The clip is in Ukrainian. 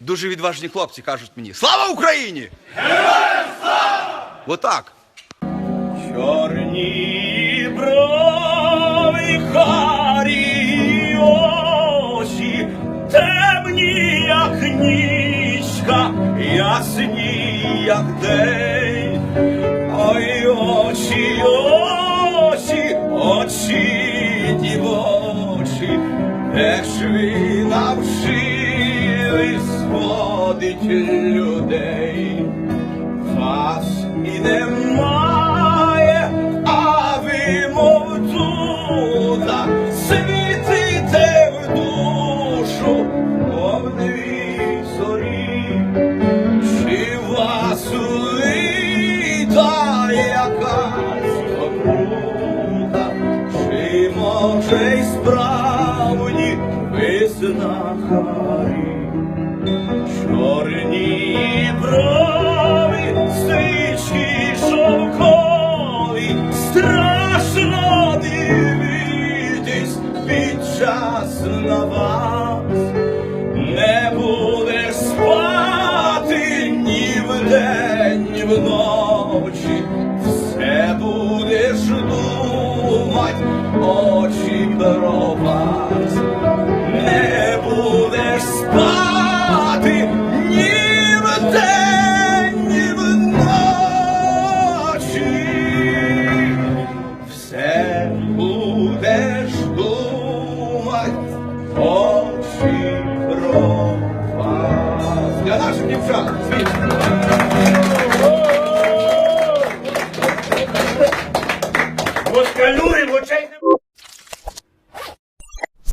Дуже відважні хлопці кажуть мені: Слава Україні! Героям слава! Отак. Чорні брови харі очі, темні, як нічка, ясні, як день. Ой, очі, очі, очі дівочі, де ж ви навчились зводить людей? Вас і немає, а ви мовтуда світите в душу, дві зорі, чи вас улита якась окрута, чи може й справді ви знахарі? Брови, дивитись під час на вас. Не будеш спати ні вдень, ні вночі, все будеш думать, очі про очі пропав. Для наших дівчат, звісно. Москалюємо, очей не